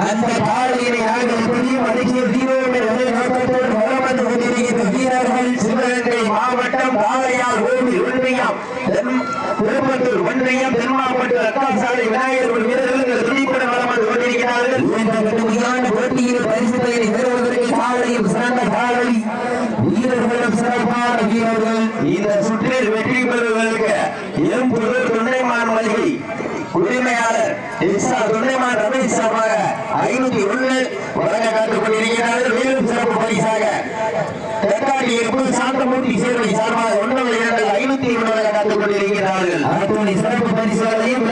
அந்த காலையினை ஆகிய மணிக்கு ஜீரோ மாவட்டம் காளையார் கோவில் ஒன்றியம் திருப்பத்தூர் ஒன்றியம் திருமாவட்டம் ரத்தாசாலை விநாயகர் ஆகியோர்கள் இந்த சுற்றில் வெற்றி பெறுவதற்கு எம்புதூர் துணைமான் மளிகை உரிமையாளர் இஸ்ஸா துணைமான் ரமேஷ் சார்பாக ஐநூத்தி ஒண்ணு வழங்க காத்துக் கொண்டிருக்கிறார்கள். மேலும் சிறப்பு பரிசாக தெற்காடி எப்போது சாந்தமூர்த்தி சேர்வை சார்பாக ஒன்று இரண்டு ஐநூத்தி ஒன்று வழங்க காத்துக் கொண்டிருக்கிறார்கள். சிறப்பு பரிசுகளையும்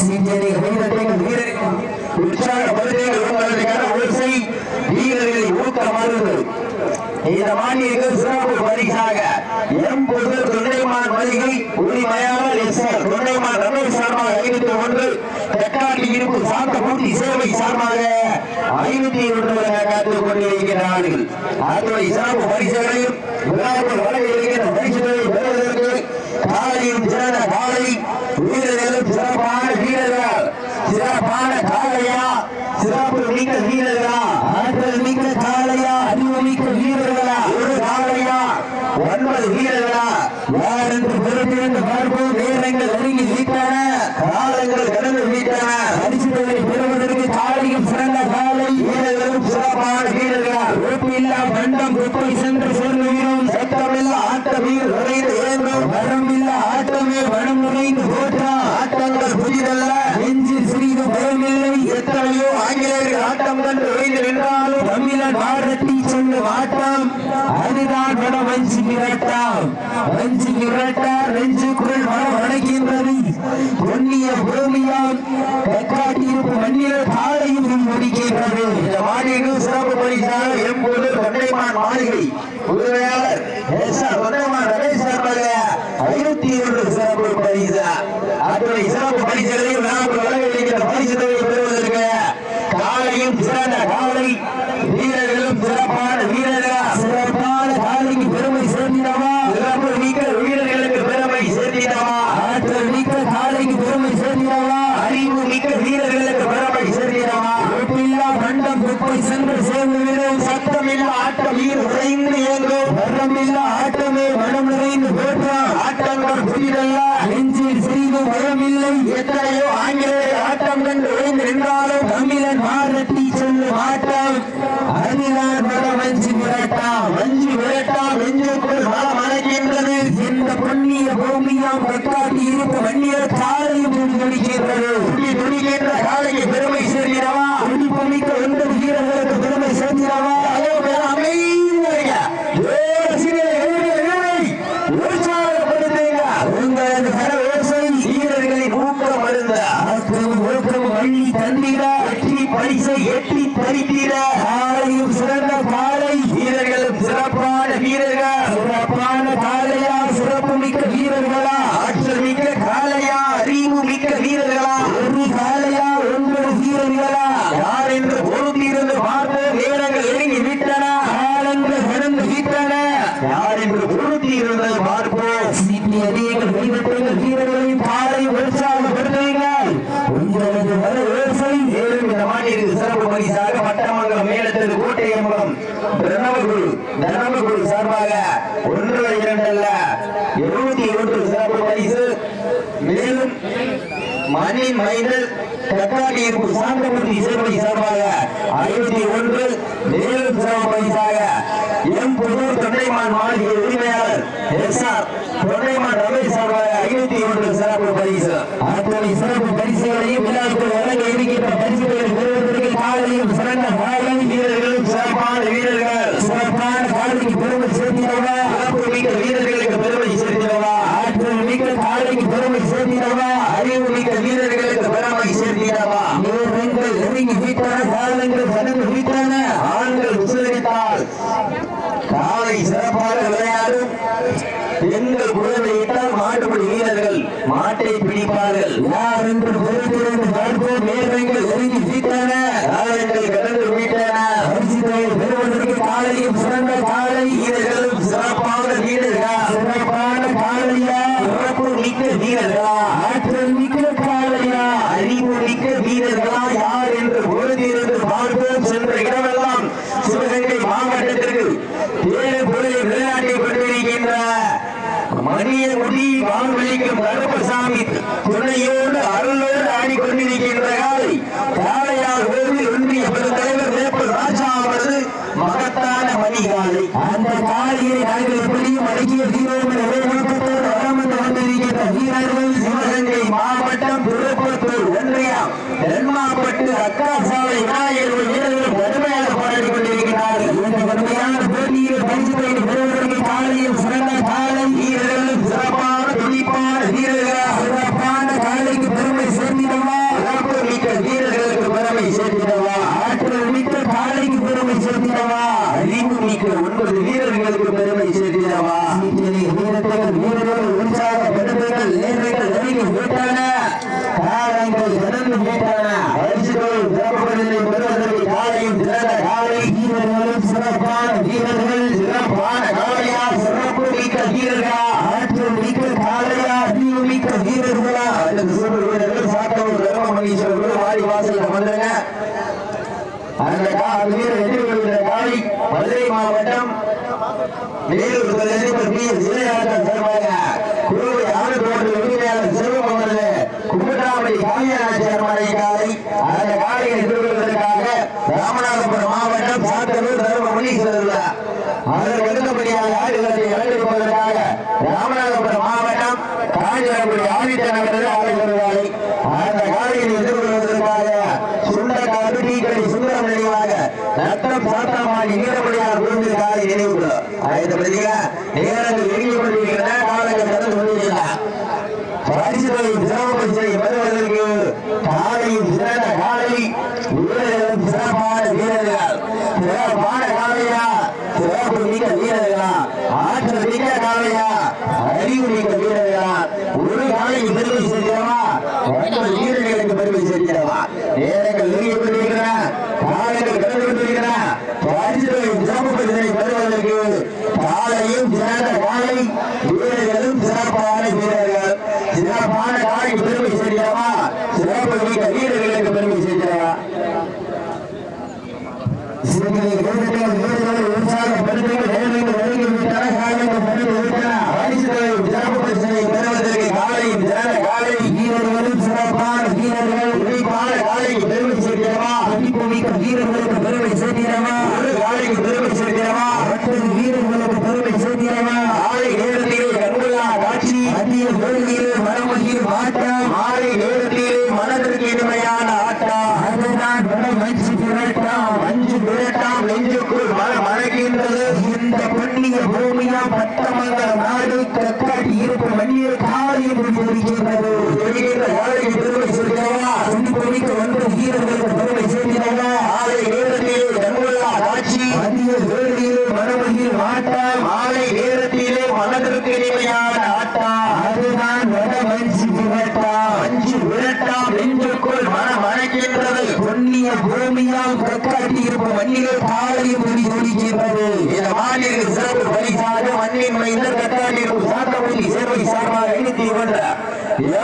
சிந்தனை வீரத்தையும் வீரரையும் உற்சாகப்படுத்திய விரும்புவதற்கான ஓசை வீரர்களை ஊக்கமாறுகிறது இந்த மாநில சிறப்பு பரிசாக எம் புதர் துணைமான் வருகை உரிமையாளர் எஸ் ஆர் துணைமான் ரமேஷ் சார்பாக ஐநூத்தி ஒன்று தெற்காட்டு இருப்பு சாத்தப்பட்டி சேவை சார்பாக ஐநூத்தி ஒன்று காத்துக் கொண்டிருக்கிறார்கள். அதுவை சிறப்பு பரிசுகளையும் விழாவில் வர இருக்கின்ற பரிசுகளையும் Kadiyan, Ekadiru Maniya வரமில்ல ஆட்டமீர் உறைந்து ஏங்கோ வரமில்ல ஆட்டமே மனம் நிறைந்து போற்ற. ஆட்டங்கள் புதிதல்ல. தந்திட வெற்றி பரிசை எட்டி தரித்திட தர்மபுரி சார்பாக ஒன்று இரண்டு அல்ல இருபத்தி ஒன்று சிறப்பு பரிசு. மேலும் மணி மைதல் தக்காளி இருப்பு சாந்தமூர்த்தி இசைப்படி சார்பாக ஐம்பத்தி ஒன்று. மேலும் சிறப்பு பரிசாக எம் புதூர் தொண்டைமான் மாளிகை உரிமையாளர் எஸ் ஆர் தொண்டைமான் ரமேஷ் சார்பாக ஐம்பத்தி ஒன்று சிறப்பு பரிசு. அத்தனை சிறப்பு வீரர்களா யார் என்று பொறுத்திருந்து பார்ப்போம் சிறப்பு வீரர்கள் சாத்தூர் பிரதம வாடி வாசல் வந்துருங்க அந்த வீரர் எதிர்கொள்கிற காலை மதுரை மாவட்டம் வேலூர் பிரதேசத்தில் பி எஸ் இளையாட்டம் சார்பாக ஆனால் இன்னொருபடியாக குழந்தைக்காக நினைவு கூட ஆயுத பிரதிகளா நேரங்கள் நெருங்கிக் காலங்கள் கடந்து கொண்டிருக்கின்றன. பரிசு சிறப்பான காய்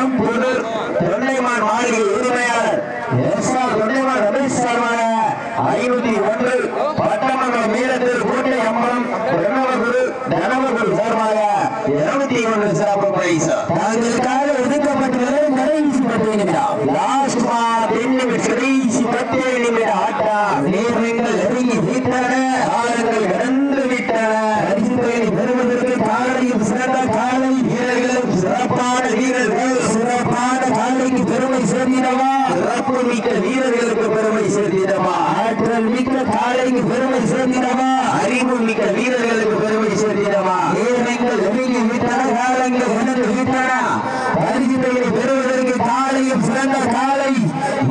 I'm வீரர்களுக்கு பெருமை சேர்த்திடமா ஆற்றல் மிக்க காலைக்கு பெருமை சேர்ந்திடவா அறிவு மிக்க வீரர்களுக்கு பெருமை சேர்த்திடமா நேரங்கள் நெருங்கி விட்டன காலங்கள் கடந்து விட்டன பரிசு தொகையை பெறுவதற்கு காலையும் சிறந்த காலை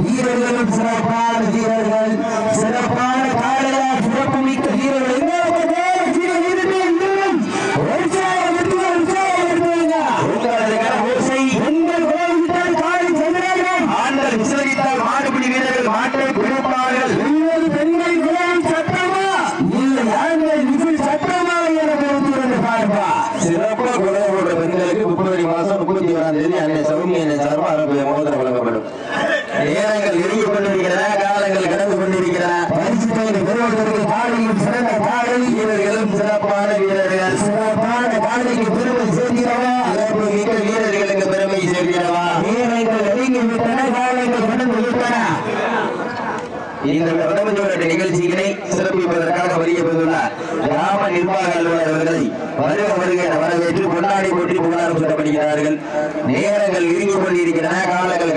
வீரர்களும் சிறப்பான வீரர்கள் சிறப்பான காலையா சிறப்பு மிக்க வீரர்கள் எங்க உங்க சிறு வீரர்கள் இன்னும் உற்சாகம் எடுத்துங்க, உற்சாகம் எடுத்துங்க. உங்களது ஓசை எங்கள் கோவில்தான் காலை செல்கிறார்கள் ஆண்கள் விசாரித்தால் மாடுபிடி வீரர்கள் மாட்டை கொடுப்பார்கள் இருபது பெண்கள் கோவில் சட்டமா இல்லை ஆண்கள் விசில் சட்டமா என பொறுத்திருந்து பார்ப்பா சிறப்பு குறை பெண்களுக்கு பிப்ரவரி மாதம் முப்பத்தி ஓராம் தேதி அன்னை சௌமி சார்பாக அரபு மோதிரம் வழங்கப்படும். நேரங்கள் நெருங்கி கொண்டிருக்கிறன காலங்கள் கடந்து கொண்டிருக்கிறன பரிசு தொகை பெறுவதற்கு காலையும் சிறந்த காலை வீரர்களும் சிறப்பான வீரர்கள் சிறப்பான காலைக்கு பெருமை சேர்க்கிறவா சிறப்பு மிக்க வீரர்களுக்கு பெருமை சேர்க்கிறவா வீரர்கள் நெருங்கி விட்டன காலங்கள் கடந்து விட்டன இந்த பிரதமர் நிகழ்ச்சியினை சிறப்பிப்பதற்காக வருகை பெற்றுள்ள கிராம நிர்வாக அலுவலர் அவர்களை வருக வருக என வரவேற்று பொன்னாடி போற்றி புகழாரம் சொல்லப்படுகிறார்கள் நேரங்கள் நெருங்கி கொண்டிருக்கின்றன காலங்கள்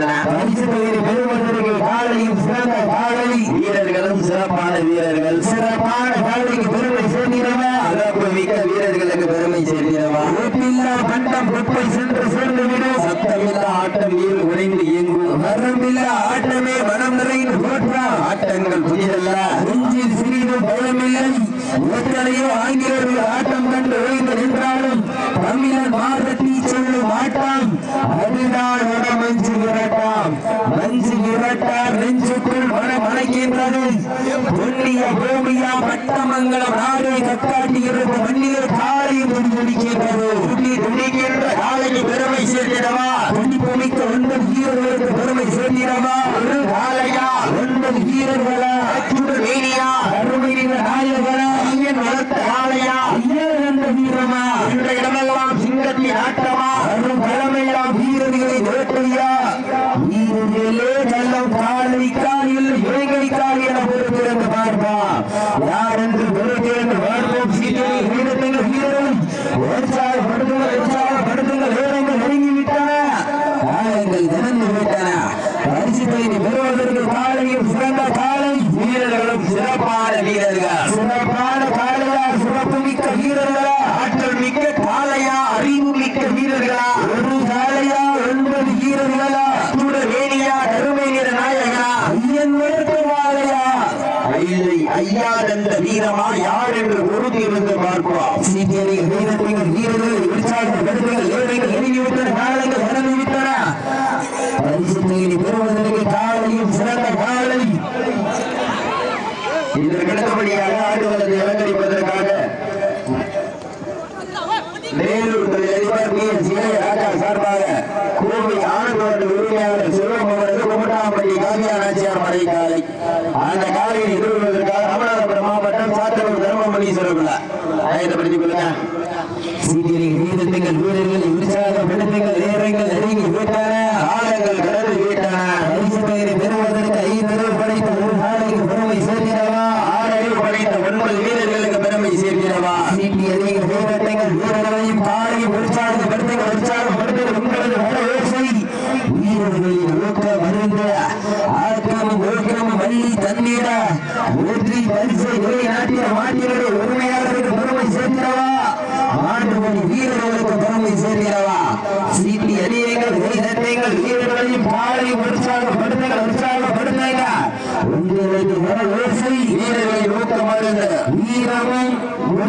பெறுவதற்கு காலையும் சிறந்த காலை. வீரர்களும் சிறப்பான வீரர்கள். சிறப்பான காலைக்கு பெருமை சேர்க்கிறவா சிறப்பு மிக்க வீரர்களுக்கு பெருமை சேர்க்கிறவா ஒப்பில்லா பண்டம் குப்பை சென்று சேர்ந்து விடும் சத்தமில்லா ஆட்டம் வீடு உறைந்து இயங்கும். வரம்பில்லா ஆட்டமே மனம் நிறைந்து போற்றாம் ஆட்டங்கள் புதிதல்ல. நெஞ்சில் சிறிதும் பயமில்லை எத்தனையோ ஆங்கிலேயர்கள் ஆட்டம் கண்டு ஓய்ந்து நின்றாலும் தமிழன் மாதத்தி சொல்லும் ஆட்டம். அதுதான் மனம் புண்ணிய பூமியா பட்டமங்கலம் நாடே கக்காட்டி இருந்த மண்ணிலே காலை முடிக்கின்றது துடி துடிக்கின்ற காலைக்கு பெருமை சேர்க்கிறவா? துடிப்புமிக்க ஒன்பது வீரர்களுக்கு பெருமை சேர்க்கிறவா? ஒரு காலையா? ஒன்பது வீரர்களா அச்சுடு வேணியா அருமையின நாயகனா ஐயன் வளர்த்த காளையா ஐயர் என்ற வீரமா இந்த இடமெல்லாம் சிங்கத்தின் ஆட்டமா அரும் தலைமையெல்லாம் வீரர்களை வேட்டையா வீரர்களே கள்ளம் காலை காலில் இலங்கை காலி என பொறுத்திருந்து பார்ப்பா யார் என்று பொறுத்திருந்து பார்ப்போம் சீக்கிரம் வீரர்கள் வீரரும் உற்சாகப்படுத்துங்கள் உற்சாகப்படுத்துங்கள் வீரங்கள் நெருங்கி விட்டன காலங்கள் திறந்து விட்டன பரிசு தொகை பெறுவதற்கு காலையும் சிறந்த காலை வீரர்களும் சிறப்பான வீரர்கள் சிறப்பான காலையா சிறப்பு மிக்க வீரர்களா ஆற்றல் மிக்க காளையா அறிவு மிக்க வீரர்களா ஒரு காலையா ஒன்பது வீரர்களா அச்சுட வேணியா கருமை நிற நாயகனா ஐயன் வளர்த்த வாழையா இல்லை ஐயா தந்த வீரமா யார் என்று பொறுத்திருந்து பார்ப்போம் சீக்கியரை வீரர்கள் வீரர்கள் உற்சாகப்படுத்துங்கள் ஏழைகள் இறங்கிவிட்டன காலங்கள் கடந்து விட்டன பரிசு தொகையை பெறுவதற்கு காலையும் சிறந்த காலை இதற்கு அடுத்தபடியாக ஆடுகளத்தை அலங்கரிப்பதற்காக வேலூர் தொழிலதிபர் பி எஸ் ராஜா சார்பாக கோவை ஆனந்தோடு உரிமையாளர் செல்வம் அவரது குமட்டாம்பள்ளி காவியா நாச்சியார் மறை காலை அந்த காலையில் எதிர்கொள்வதற்காக ராமநாதபுரம் மாவட்டம் சாத்தனூர் தர்மமணி சிறப்புல ஆயத்தப்படுத்திக் கொள்ளுங்க சீக்கியரை வீரர்கள் வீரர்களை உற்சாகப்படுத்துங்கள் நேரங்கள் நெருங்கி விட்டன காலங்கள் கடந்து விட்டன பரிசு தொகையை பெறுவதற்கு ஐந்து படைத்த ஒரு காலைக்கு பெருமை சேர்க்கிறவா ஆறறிவு படைத்த ஒன்பது வீரர்களுக்கு பெருமை சேர்க்கிறவா சீட்டியதைகள் வீரத்தைகள் வீரர்களையும் காலையும் உற்சாகப்படுத்துங்கள் உற்சாகப்படுத்துங்கள் உங்களது வட ஓசை வீரர்களின் ஊக்க மருந்த ஆக்கமும் வள்ளி தண்ணீர வெற்றி பரிசை நிலைநாட்டிய மாட்டினுடைய உரிமையாளருக்கு பெருமை சேர்க்கிறவா மாட்டுமணி வீரர்களுக்கு பெருமை சேர்க்கிறவா சீட்டி அணியங்கள் வீரத்தைகள் வீரர்களையும் வீரமும்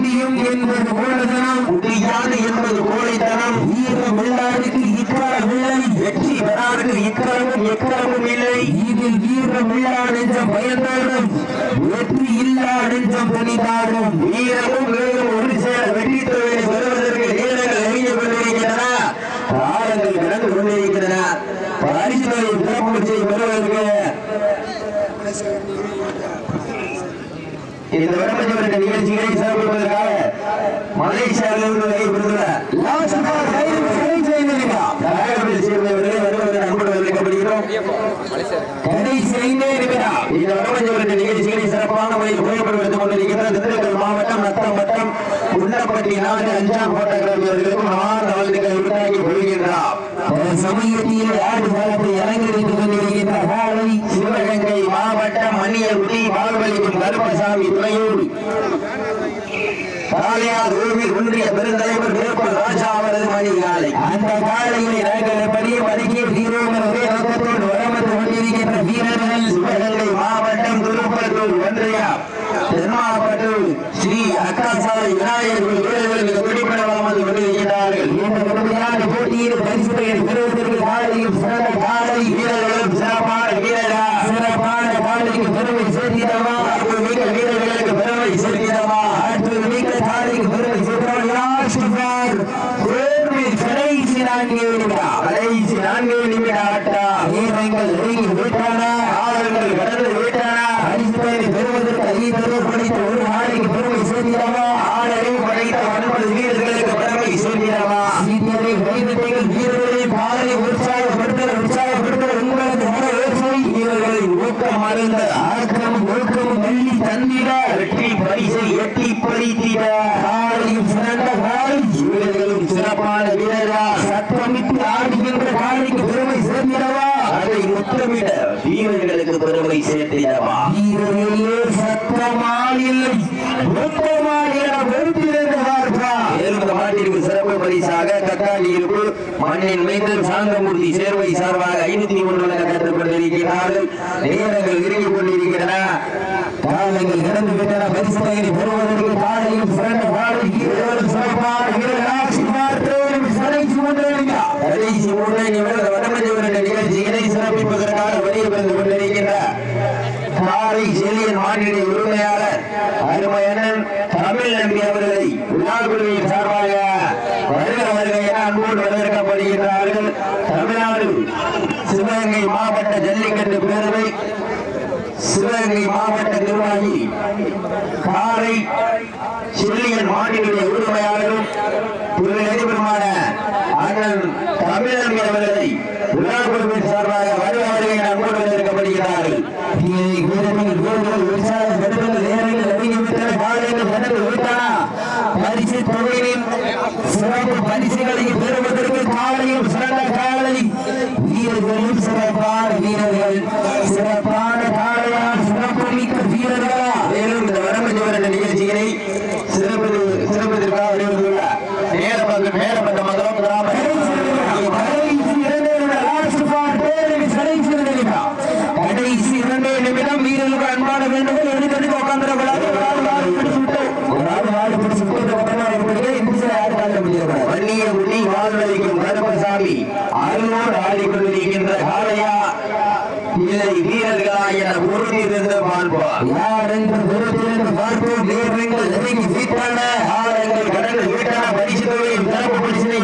முடியும் என்பது மூலதனம் முடியாது என்பது கோழைத்தனம் வீரம் இல்லாருக்கு இக்கரம் இல்லை. வெற்றி பெறாருக்கு இக்கரமும் எக்கரமும் இல்லை. இதில் வீரம் இல்லா நெஞ்சம் பயந்தாடும். வெற்றி இல்லா நெஞ்சம் துணிந்தாடும். வீரமும் வேகம் ஒரு சேர வெற்றி தொழிலை ராஜ அஞ்சாம் போட்டோகிராஃபி போகின்றார் சமயத்தில் ஆடு காலத்தை அலங்கரித்து காலை சிவகங்கை மாவட்டம் மணியகுடி பால்வலிக்கும் கருப்பசாமி துணையோடு காளையார் ஓவில் ஒன்றிய பெருந்தலைவர் ராஜா அவரது மணி காலை அந்த காலையில் நாங்கள் எப்படி பதுக்கி Mustafa Elvira அவர்களின் மைந்தன் சாந்தமூர்த்தி சேர்வை சார்பாக ஐநூத்தி ஒன்று கற்றுக் கொண்டிருக்கிறார்கள் நேரங்கள் இறுங்கிக் கொண்டிருக்கின்றன. காலங்கள் கடந்து விட்டன. பெறுவதற்கு நிகழ்ச்சி போராடி அருளோடு ஆடிக்கொண்டிருக்கின்ற காளையா இதை வீரர்களா என உறுதியிருந்து பார்ப்போம். யார் என்று பொறுத்திருந்து பார்ப்போம். வீரர்கள் நெருங்கி சீட்டான ஆலயங்கள் கடந்து வீட்டான பரிசு தொகையும் சிறப்பு பரிசினை